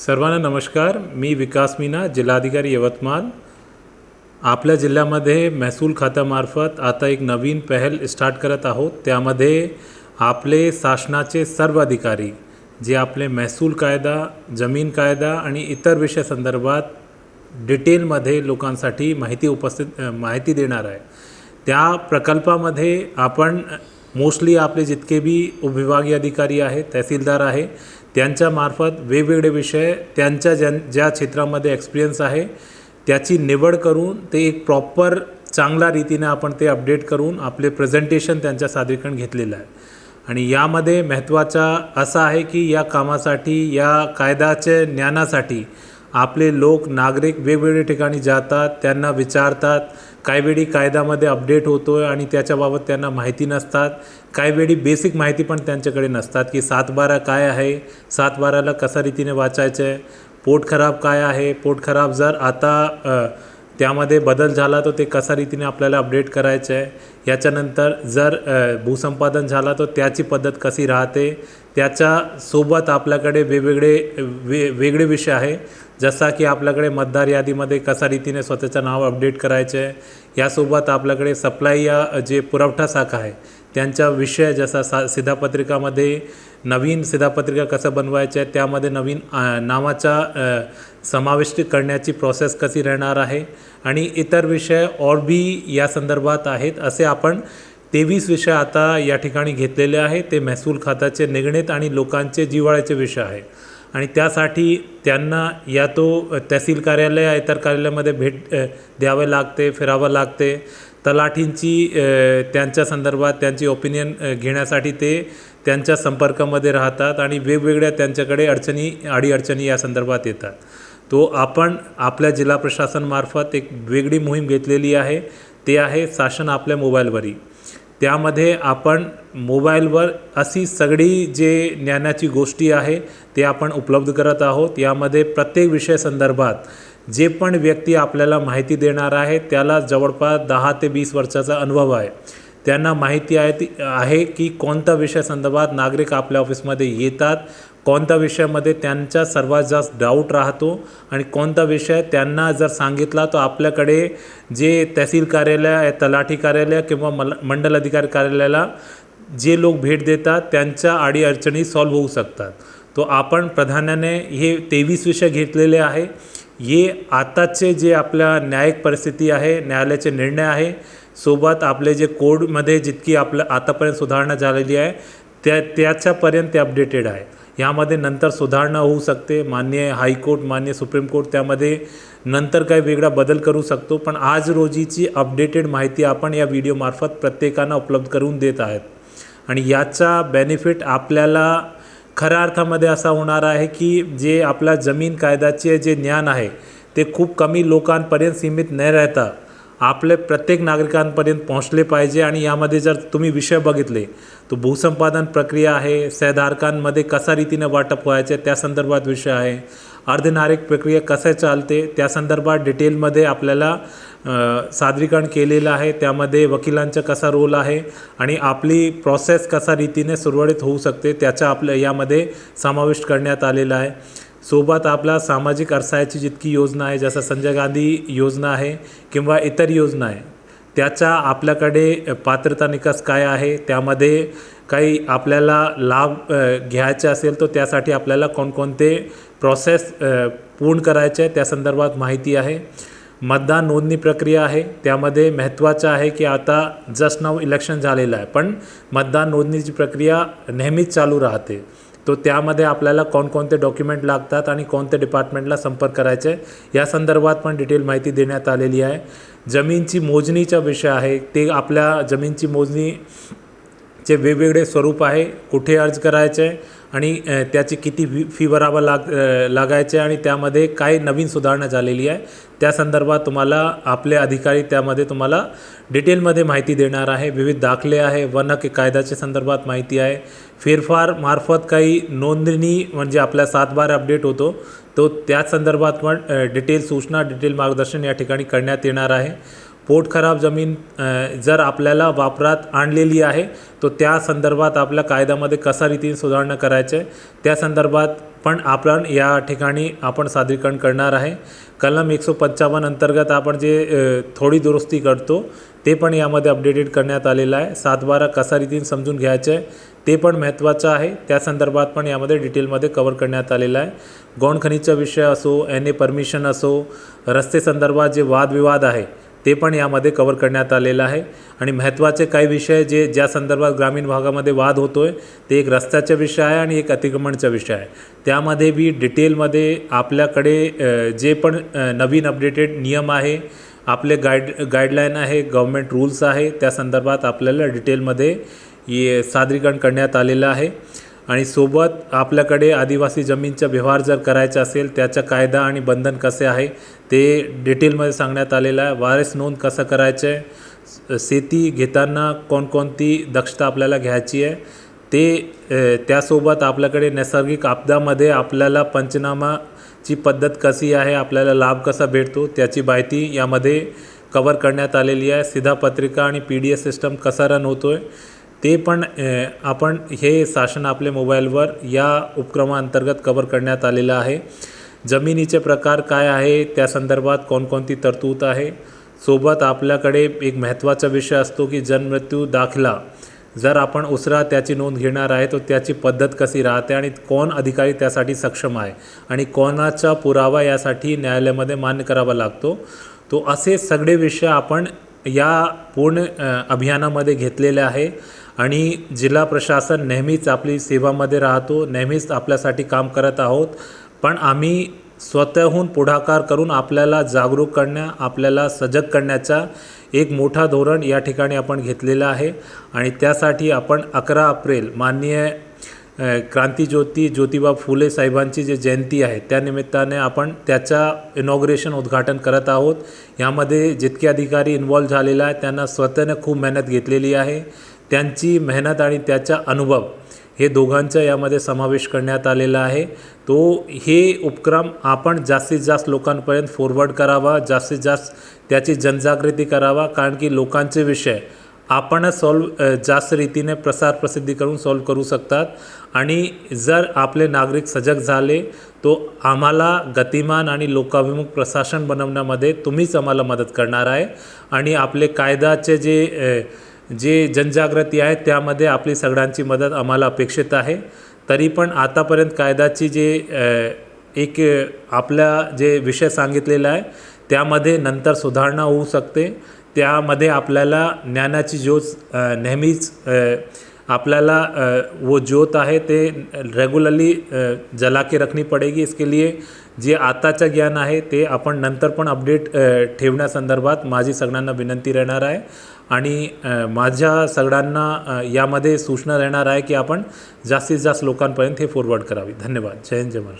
सर्वांना नमस्कार. मी विकास मीना जिल्हाधिकारी यवतमाळ. आपल्या जिल्ह्यामध्ये महसूल खात्यामार्फत आता एक नवीन पहल स्टार्ट करत आहोत. त्यामध्ये आपले शासनाचे सर्व अधिकारी जे आपले महसूल कायदा जमीन कायदा आणि इतर विषय संदर्भात डिटेलमध्ये लोकांसाठी माहिती उपस्थित माहिती देणार आहे. त्या प्रकल्पामध्ये आपण मोस्टली आपले जितके बी उपविभागीय अधिकारी आहेत तहसीलदार आहे त्यांच्यामार्फत वेगवेगळे विषय त्यांच्या ज्या ज्या क्षेत्रामध्ये एक्सपिरियन्स आहे त्याची निवड करून ते एक प्रॉपर चांगल्या रीतीने आपण ते अपडेट करून आपले प्रेझेंटेशन त्यांच्या सादरीकरण घेतलेलं आहे. आणि यामध्ये महत्त्वाचा असा आहे की या कामासाठी या कायद्याच्या ज्ञानासाठी आपले लोक नागरिक वेगवेगळ्या ठिकाणी जातात त्यांना विचारतात काही वेळी कायद्यामध्ये अपडेट होतो आहे आणि त्याच्याबाबत त्यांना माहिती नसतात. काही वेळी बेसिक माहिती पण त्यांच्याकडे नसतात की सातबारा काय आहे सातबाराला कसा रीतीने वाचायचं आहे पोट खराब काय आहे पोट खराब जर आता त्यामध्ये बदल झाला तर ते कसा रीतीने आपल्याला अपडेट करायचं आहे याच्यानंतर जर भूसंपादन झाला तर त्याची पद्धत कशी राहते त्याच्यासोबत आपल्याकडे वेगवेगळे वे वेगळे विषय आहे. जसा की आपल्याकडे मतदार यादीमध्ये कसा रीतीने स्वतःचं नाव अपडेट करायचं आहे यासोबत आपल्याकडे सप्लाय या जे पुरवठा शाखा आहे त्यांचा विषय जसा सा शिधापत्रिकामध्ये नवीन शिधापत्रिका कसं बनवायचं आहे त्यामध्ये नवीन नावाचा समाविष्ट करण्याची प्रोसेस कशी राहणार आहे आणि इतर विषय और बी या संदर्भात आहेत असे आपण तेवीस विषय आता या ठिकाणी घेतलेले आहे ते महसूल खात्याचे निगणित आणि लोकांचे जिव्हाळ्याचे विषय आहे आणि त्यासाठी त्यांना या तो तहसील कार्यालय या इतर कार्यालयामध्ये भेट द्यावे लागते फिरावं लागते. तलाठींची त्यांच्या संदर्भात त्यांची ओपिनियन घेण्यासाठी ते त्यांच्या संपर्कामध्ये राहतात आणि वेगवेगळ्या त्यांच्याकडे अडचणी अडीअडचणी या संदर्भात येतात. तो आपण आपल्या जिल्हा प्रशासनमार्फत एक वेगळी मोहीम घेतलेली आहे. ते आहे शासन आपल्या मोबाईलवरी त्यामध्ये आपण मोबाईलवर अशी सगळी जे ज्ञानाची गोष्टी आहे ते आपण उपलब्ध करत आहोत. यामध्ये प्रत्येक विषय संदर्भात जे पण व्यक्ती आपल्याला माहिती देणार आहे त्याला जवळपास दहा ते वीस वर्षाचा अनुभव आहे. त्यांना माहिती आहे ती आहे की कोणत्या विषय संदर्भात नागरिक आपल्या ऑफिसमध्ये येतात कोणत्या विषयामध्ये त्यांचा सर्वात जास्त डाऊट राहतो आणि कोणता विषय त्यांना जर सांगितला तर आपल्याकडे जे तहसील कार्यालय आहे तलाठी कार्यालय किंवा मल मंडल अधिकारी कार्यालयाला जे लोक भेट देतात त्यांच्या अडीअडचणी सॉल्व्ह होऊ शकतात. तो आपण प्राधान्याने हे तेवीस विषय घेतलेले आहे. हे आताचे जे आपल्या न्यायिक परिस्थिती आहे न्यायालयाचे निर्णय आहे सोबत आपले जे कोडमध्ये जितकी आपलं आतापर्यंत सुधारणा झालेली आहे त्या त्याच्यापर्यंत ते अपडेटेड आहे. यामध्ये नंतर सुधारणा होऊ शकते मान्य हायकोर्ट मान्य सुप्रीम कोर्ट त्यामध्ये नंतर काही वेगळा बदल करू शकतो पण आज रोजीची अपडेटेड माहिती आपण या व्हिडिओमार्फत प्रत्येकांना उपलब्ध करून देत आहेत. आणि याचा बेनिफिट आपल्याला खऱ्या अर्थामध्ये असा होणार आहे की जे आपल्या जमीन कायद्याचे जे ज्ञान आहे ते खूप कमी लोकांपर्यंत सीमित न राहता. आपले प्रत्येक नागरिकांपर्यंत पोहोचले पाहिजे आणि यामध्ये जर तुम्ही विषय बघितले तर भूसंपादन प्रक्रिया आहे सहधारकांमध्ये कसा रीतीने वाटप व्हायचे त्या संदर्भात विषय आहे. अर्धनारिक प्रक्रिया कसं चालते त्या संदर्भात डिटेलमध्ये आपल्याला सादरीकरण केलेलं आहे. त्यामध्ये वकिलांचा कसा रोल आहे आणि आपली प्रोसेस कसा रीतीने सुरळीत होऊ शकते त्याचा आपल्या यामध्ये समाविष्ट करण्यात आलेला आहे. सोबत आपला सामाजिक अरसायाची जितकी योजना आहे जसं संजय गांधी योजना आहे किंवा इतर योजना आहे त्याचा आपल्याकडे पात्रता निकष काय आहे त्यामध्ये काही आपल्याला लाभ घ्यायचे असेल तर त्यासाठी आपल्याला कोणकोणते प्रोसेस पूर्ण करायचे आहे त्या संदर्भात माहिती आहे. मतदान नोंदणी प्रक्रिया आहे त्यामध्ये महत्त्वाचं आहे की आता जस्ट नाव इलेक्शन झालेलं आहे पण मतदान नोंदणीची प्रक्रिया नेहमीच चालू राहते. तो त्यामध्ये आपल्याला कोणकोणते डॉक्युमेंट लागतात आणि कोणत्या डिपार्टमेंटला संपर्क करायचे या संदर्भात पण डिटेल माहिती देण्यात आलेली आहे. जमीनची मोजणीचा विषय आहे ते आपल्या जमीनची मोजणी चे वेगवेगळे स्वरूप आहे कुठे अर्ज करायचे आणि त्याची किती फी फी भरावं लाग लागायचे आणि त्यामध्ये काय नवीन सुधारणा झालेली आहे त्या संदर्भात तुम्हाला आपले अधिकारी त्यामध्ये तुम्हाला डिटेलमध्ये माहिती देणार आहे. विविध दाखले आहे वन हक्क कायद्याच्या संदर्भात माहिती आहे. फेरफार मार्फत काही नोंदणी म्हणजे आपल्या सात बार अपडेट होतो तो त्या संदर्भात पण डिटेल सूचना डिटेल मार्गदर्शन या ठिकाणी करण्यात येणार आहे. पोट खराब जमीन जर आपल्याला वापरात आणलेली आहे तो त्या संदर्भात आपल्या कायद्यामध्ये कसा रीतीने सुधारणा करायचे त्या संदर्भात पण आपण या ठिकाणी आपण सादरीकरण करणार आहे. कलम एकशे पंचावन्न अंतर्गत आपण जे थोडी दुरुस्ती करतो ते पण यामध्ये अपडेटेड करण्यात आलेलं आहे. सातबारा कसा रीतीने समजून घ्यायचं आहे ते पण महत्त्वाचं आहे. त्या संदर्भात पण यामध्ये डिटेलमध्ये कवर करण्यात आलेलं आहे. गौण विषय असो एन ए परमिशन असो रस्ते संदर्भात जे वादविवाद आहे ते पण यामध्ये कवर करण्यात आलेलं आहे. आणि महत्त्वाचे काही विषय जे ज्या संदर्भात ग्रामीण भागामध्ये वाद होतो आहे ते एक रस्त्याचा विषय आहे आणि एक अतिक्रमणचा विषय आहे. त्यामध्ये बी डिटेलमध्ये आपल्याकडे जे पण नवीन अपडेटेड नियम आहे आपले गाईड गाईडलाईन आहे गव्हर्मेंट रूल्स आहे त्या संदर्भात आपल्याला डिटेलमध्ये ये सादरीकरण करण्यात आलेलं आहे. आणि सोबत आपल्याकडे आदिवासी जमीनचा व्यवहार जर करायचा असेल त्याचा कायदा आणि बंधन कसे आहे ते डिटेलमध्ये सांगण्यात आलेलं आहे. वारस नोंद कसं करायचं आहे शेती घेताना कोणकोणती दक्षता आपल्याला घ्यायची आहे ते त्यासोबत आपल्याकडे नैसर्गिक आपदामध्ये आपल्याला पंचनामाची पद्धत कशी आहे आपल्याला लाभ कसा भेटतो त्याची माहिती यामध्ये कवर करण्यात आलेली आहे. सीधा पत्रिका आणि पी डी एस सिस्टम कसा रन होतो आहे ते पण आपण हे शासन आपल्या मोबाईलवर या उपक्रमाअंतर्गत कवर करण्यात आलेलं आहे. जमिनीचे प्रकार काय आहे त्या संदर्भात कोणकोणती तरतूद आहे? सोबत आपल्याकडे एक महत्त्वाचा विषय असतो की जन्ममृत्यू दाखला. जर आपण उसरा त्याची नोंद घेणार आहे तर त्याची पद्धत कशी राहते आणि कोण अधिकारी त्यासाठी सक्षम आहे आणि कोणाचा पुरावा यासाठी न्यायालयामध्ये मान्य करावा लागतो? तो असे सगळे विषय आपण या पूर्ण अभियानामध्ये घेतलेले आहे. आणि जिल्हा प्रशासन नेहमीच आपली सेवामध्ये राहतो नेहमीच आपल्यासाठी काम करत आहोत. पण आम्ही स्वतःहून पुढाकार करून आपल्याला जागरूक करण्या आपल्याला सजग करण्याचा एक मोठा धोरण या ठिकाणी आपण घेतलेलं आहे. आणि त्यासाठी आपण अकरा अप्रिल माननीय क्रांतीज्योती ज्योतिबा फुले साहेबांची जी जयंती आहे त्या निमित्ताने आपण त्याचा इनॉग्रेशन उद्घाटन करत आहोत. यामध्ये जितके अधिकारी इन्वॉल्व झालेला आहे त्यांना स्वतःने खूप मेहनत घेतलेली आहे. त्यांची मेहनत आणि त्याचा अनुभव हे दोघांचा यामध्ये समावेश करण्यात आलेला आहे. तो हे उपक्रम आपण जास्तीत जास्त लोकांपर्यंत फॉरवर्ड करावा जास्तीत जास्त त्याची जनजागृती करावा कारण की लोकांचे विषय आपणच सॉल्व जास्त रीतीने प्रसार प्रसिद्धी करून सॉल्व करू शकतात. आणि जर आपले नागरिक सजग झाले तो आम्हाला गतिमान आणि लोकाभिमुख प्रशासन बनवण्यामध्ये तुम्हीच आम्हाला मदत करणार आहे. आणि आपले कायद्याचे जे जे जनजागृती आहे त्यामध्ये आपली सगळ्यांची मदत आम्हाला अपेक्षित आहे. तरी पण आतापर्यंत कायद्याची जे एक आपला आपल्या जे विषय सांगितलेला आहे त्यामध्ये नंतर सुधारणा होऊ शकते. त्यामध्ये आपल्याला ज्ञानाची ज्योत नेहमीच आपल्याला वो ज्योत आहे ते रेगुलरली जला के रखनी पडेगी. इसके लिए जे आताचं ज्ञान आहे ते आपण नंतर पण अपडेट ठेवण्यासंदर्भात माझी सगळ्यांना विनंती राहणार आहे. आणि माझ्या सगळ्यांना यामध्ये सूचना राहणार आहे की आपण जास्तीत जास्त लोकांपर्यंत हे फॉरवर्ड करावी. धन्यवाद. जय हिंद जय महाराष्ट्र.